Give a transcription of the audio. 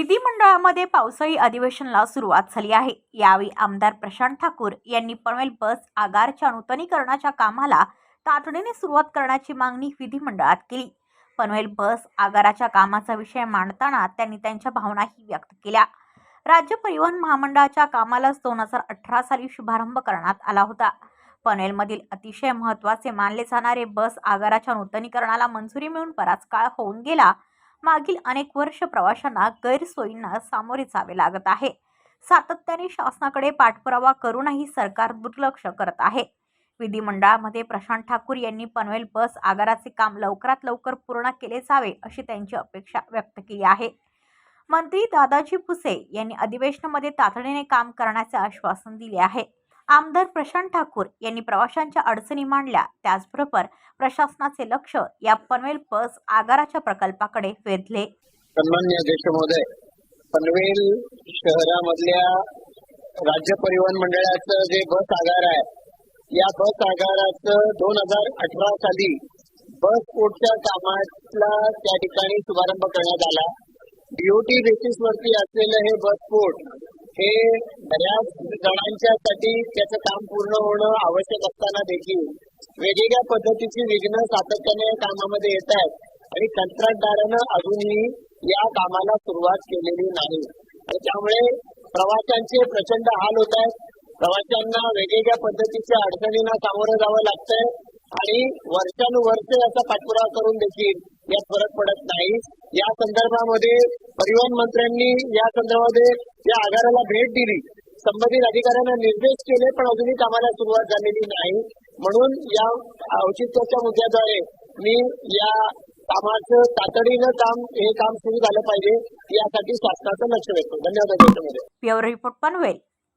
विधिमंडळामध्ये पावसाळी अधिवेशनाला सुरुवात झाली आहे. यावेळी आमदार प्रशांत ठाकूर यांनी पनवेल बस आगारच्या नूतनीकरणाच्या कामाला तातडीने सुरुवात करण्याची मागणी विधिमंडळात केली. पनवेल बस आगाराच्या कामाचा विषय मांडताना त्यांनी त्यांच्या भावनाही व्यक्त केल्या. राज्य परिवहन महामंडळाच्या कामालाच दोन हजार अठरा साली शुभारंभ करण्यात आला होता. पनवेलमधील अतिशय महत्त्वाचे मानले जाणारे बस आगाराच्या नूतनीकरणाला मंजुरी मिळून बराच काळ होऊन गेला. मागील अनेक वर्ष प्रवाशांना गैरसोयींना सामोरे जावे लागत आहे. सातत्याने शासनाकडे पाठपुरावा करूनही सरकार दुर्लक्ष करत आहे. विधिमंडळामध्ये प्रशांत ठाकूर यांनी पनवेल बस आगाराचे काम लवकरात लवकर पूर्ण केले जावे अशी त्यांची अपेक्षा व्यक्त केली आहे. मंत्री दादाजी भुसे यांनी अधिवेशनामध्ये तातडीने काम करण्याचे आश्वासन दिले आहे. आमदार प्रशांत ठाकूर यांनी प्रवाशांच्या अडचणी मांडल्या. त्याचबरोबर प्रशासनाचे लक्ष या पनवेल बस आगाराच्या प्रकल्पाकडे वेधले. सन्मान्य पनवेल शहरामधल्या राज्य परिवहन मंडळाचं जे बस आगार आहे या बस आगाराचं दोन हजार अठरा साली बस पोर्टच्या कामाला त्या ठिकाणी शुभारंभ करण्यात आला. डीओटी बेसिस वरती असलेलं हे बस पोर्ट हे बऱ्याच जणांच्यासाठी त्याचं काम पूर्ण होणं आवश्यक असताना देखील वेगवेगळ्या पद्धतीची विघ्न सातत्याने या कामामध्ये येत आहेत. आणि कंत्राटदारानं अजूनही या कामाला सुरुवात केलेली नाही. आणि त्यामुळे प्रवाशांचे प्रचंड हाल होत आहेत. प्रवाशांना वेगवेगळ्या पद्धतीच्या अडचणींना सामोरं जावं लागतंय. आणि वर्षानुवर्ष याचा पाठपुरावा करून देखील यात फरक पडत नाही. या संदर्भामध्ये परिवहन मंत्र्यांनी या संदर्भामध्ये या आगाराला भेट दिली. संबंधित अधिकाऱ्यांना निर्देश केले पण अजूनही कामाला सुरुवात झालेली नाही. म्हणून या औचित्याच्या मुद्द्याद्वारे मी या कामाचं तातडीनं काम हे काम सुरू झालं पाहिजे यासाठी शासनाचं लक्ष देतो धन्यवाद ब्युरो रिपोर्ट पनवेल.